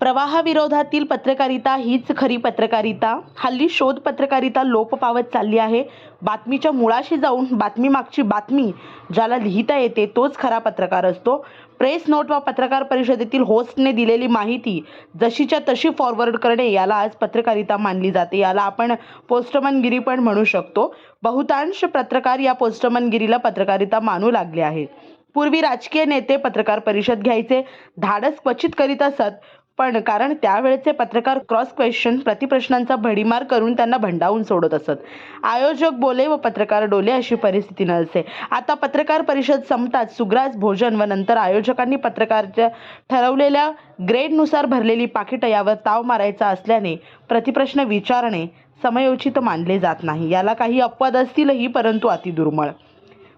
प्रवाहाविरोधातील पत्रकारिता हीच खरी पत्रकारिता. हल्ली शोध पत्रकारिता लोप पावत चालली आहे. बातमीच्या मुळाशी जाऊन बातमी मागची बातमी ज्याला लिहिता येते तोच खरा पत्रकार असतो. प्रेस नोट व पत्रकार परिषदेतील होस्टने दिलेली माहिती जशीच्या तशी फॉरवर्ड करणे याला आज पत्रकारिता मानली जाते. याला आपण पोस्टमनगिरी पण म्हणू शकतो. बहुतांश पत्रकार या पोस्टमनगिरीला पत्रकारिता मानू लागले आहेत. पूर्वी राजकीय नेते पत्रकार परिषद घ्यायचे. धाडस क्वचित करीत असत पण कारण त्यावेळेचे पत्रकार क्रॉस क्वेश्चन प्रतिप्रश्नांचा भडीमार करून त्यांना भंडावून सोडत असत. आयोजक बोले व पत्रकार डोले अशी परिस्थिती नसे आता पत्रकार परिषद संपताच सुग्रास भोजन व नंतर आयोजकांनी पत्रकारच्या ठरवलेल्या ग्रेडनुसार भरलेली पाकिटं यावर ताव मारायचा असल्याने प्रतिप्रश्न विचारणे समयोचित मानले जात नाही. याला काही अपवाद असतीलही परंतु अतिदुर्मळ.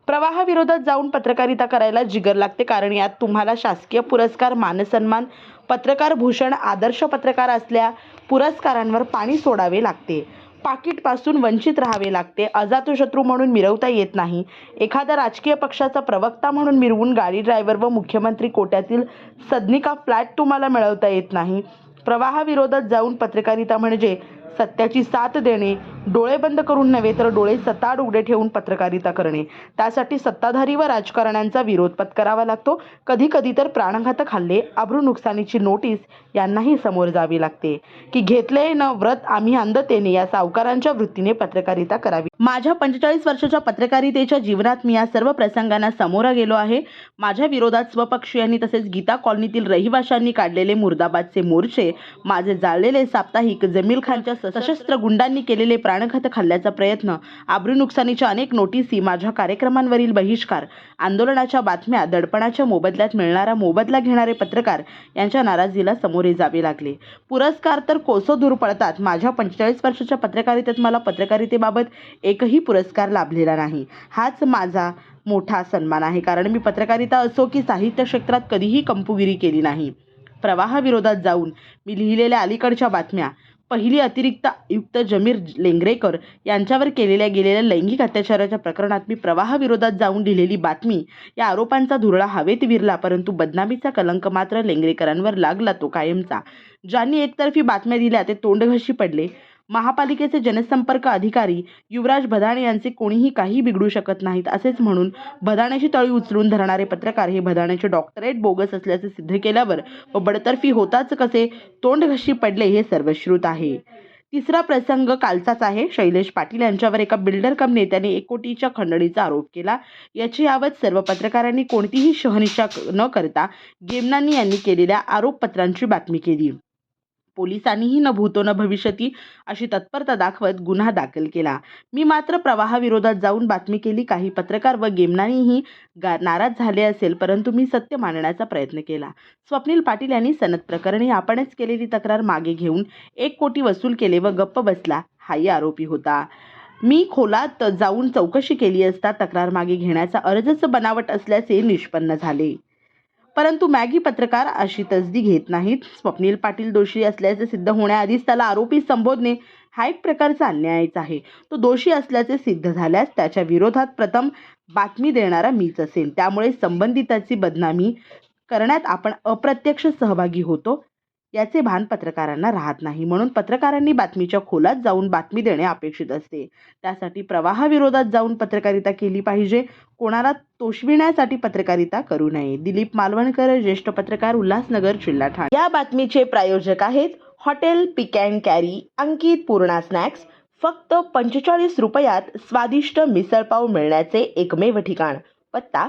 प्रवाहाविरोधात जाऊन पत्रकारिता करायला जिगर लागते. कारण यात तुम्हाला शासकीय पुरस्कार मानसन्मान पत्रकार भूषण आदर्श पत्रकार असल्या पुरस्कारांवर पाणी सोडावे लागते. पाकिटपासून वंचित राहावे लागते. अजातशत्रू म्हणून मिरवता येत नाही. एखादा राजकीय पक्षाचा प्रवक्ता म्हणून मिरवून गाडी ड्रायव्हर व मुख्यमंत्री कोट्यातील सदनिका फ्लॅट तुम्हाला मिळवता येत नाही. प्रवाहाविरोधात जाऊन पत्रकारिता म्हणजे सत्याची साथ देणे डोळे बंद करून नव्हे तर डोळे सताड उघडे ठेवून पत्रकारिता करणे. त्यासाठी सत्ताधारी व राजकारण्यांचा विरोध पत्करावा लागतो. कधी कधी तर प्राणघातक हल्ले अब्रू नुकसानीची नोटीस यांनाही समोर जावी लागते. की घेतले न व्रत आम्ही अंधतेने या सावकारांच्या वृत्तीने पत्रकारिता करावी. माझ्या पंचेचाळीस वर्षाच्या पत्रकारितेच्या जीवनात मी या सर्व प्रसंगांना सामोरा गेलो आहे. माझ्या विरोधात स्वपक्षीयांनी तसेच गीता कॉलनीतील रहिवाशांनी काढलेले मुर्दाबादचे मोर्चे माझे जाळलेले साप्ताहिक जमील खानच्या सशस्त्र गुंडांनी केलेले प्राणघातक हल्ल्याचा प्रयत्न आबरू नुकसानीच्या अनेक नोटीसी माझ्या कार्यक्रमांवरील बहिष्कार आंदोलनाच्या बातम्या दडपणाच्या मोबदल्यात मिळणारा मोबदला घेणारे पत्रकार यांच्या नाराजीला सामोरे जावे लागले. पुरस्कार तर कोसो दूर पडतात. माझ्या पंचेचाळीस वर्षाच्या पत्रकारितेत मला पत्रकारितेबाबत एकही पुरस्कार लाभलेला नाही. हाच माझा मोठा सन्मान आहे. कारण मी पत्रकारिता असो की साहित्य क्षेत्रात कधीही कंपुगिरी केली नाही. प्रवाहाविरोधात जाऊन मी लिहिलेल्या अलीकडच्या बातम्या पहिली अतिरिक्त आयुक्त जमीर लेंगरेकर यांच्यावर केलेल्या गेलेल्या लैंगिक अत्याचाराच्या प्रकरणात मी प्रवाहाविरोधात जाऊन लिहिलेली बातमी या आरोपांचा धुरळा हवेत विरला परंतु बदनामीचा कलंक मात्र लेंगरेकरांवर लागला तो कायमचा. ज्यांनी एकतर्फी बातम्या दिल्या ते तोंडघशी पडले. महापालिकेचे जनसंपर्क अधिकारी युवराज भदाणे यांचे कोणीही काही बिघडू शकत नाहीत असेच म्हणून भदाण्याची तळी उचलून धरणारे पत्रकार हे भदाण्याचे डॉक्टरेट बोगस असल्याचे सिद्ध केल्यावर व बडतर्फी होताच कसे तोंडघशी पडले हे सर्वश्रुत आहे. तिसरा प्रसंग कालचाच आहे. शैलेश पाटील यांच्यावर एका बिल्डर कम नेत्याने एक कोटीच्या खंडणीचा आरोप केला. याची यावत सर्व पत्रकारांनी कोणतीही शहनिशा न करता गेमनानी यांनी केलेल्या आरोपपत्रांची बातमी केली. पोलिसांनीही न भूतो न भविष्यती अशी तत्परता दाखवत गुन्हा दाखल केला. मी मात्र प्रवाहाविरोधात जाऊन बातमी केली. काही पत्रकार व गेमनानीही गा नाराज झाले असेल परंतु मी सत्य मांडण्याचा प्रयत्न केला. स्वप्नील पाटील यांनी सनद प्रकरणी आपणच केलेली तक्रार मागे घेऊन एक कोटी वसूल केले व गप्प बसला. हाही आरोपी होता. मी खोलात जाऊन चौकशी केली असता तक्रार मागे घेण्याचा अर्जच बनावट असल्याचे निष्पन्न झाले. परंतु मॅगी पत्रकार अशी तसदी घेत नाहीत. स्वप्नील पाटील दोषी असल्याचे सिद्ध होण्याआधीच त्याला आरोपी संबोधणे हा एक प्रकारचा अन्यायच आहे. तो दोषी असल्याचे सिद्ध झाल्यास त्याच्या विरोधात प्रथम बातमी देणारा मीच असेल त्यामुळे संबंधिताची बदनामी करण्यात आपण अप्रत्यक्ष सहभागी होतो. याचे भान पत्रकारांना राहत नाही. म्हणून पत्रकारांनी बातमीच्या खोलात जाऊन बातमी देणे अपेक्षित असते. त्यासाठी प्रवाहाविरोधात जाऊन पत्रकारिता केली पाहिजे. कोणाला तोषविण्यासाठी पत्रकारिता करू नये. दिलीप मालवणकर ज्येष्ठ पत्रकार उल्हासनगर जिल्हा ठाणे. या बातमीचे प्रायोजक आहेत hotel pick and carry Ankit Purna snacks. फक्त पंचेचाळीस रुपयात स्वादिष्ट मिसळपाव मिळण्याचे एकमेव ठिकाण. पत्ता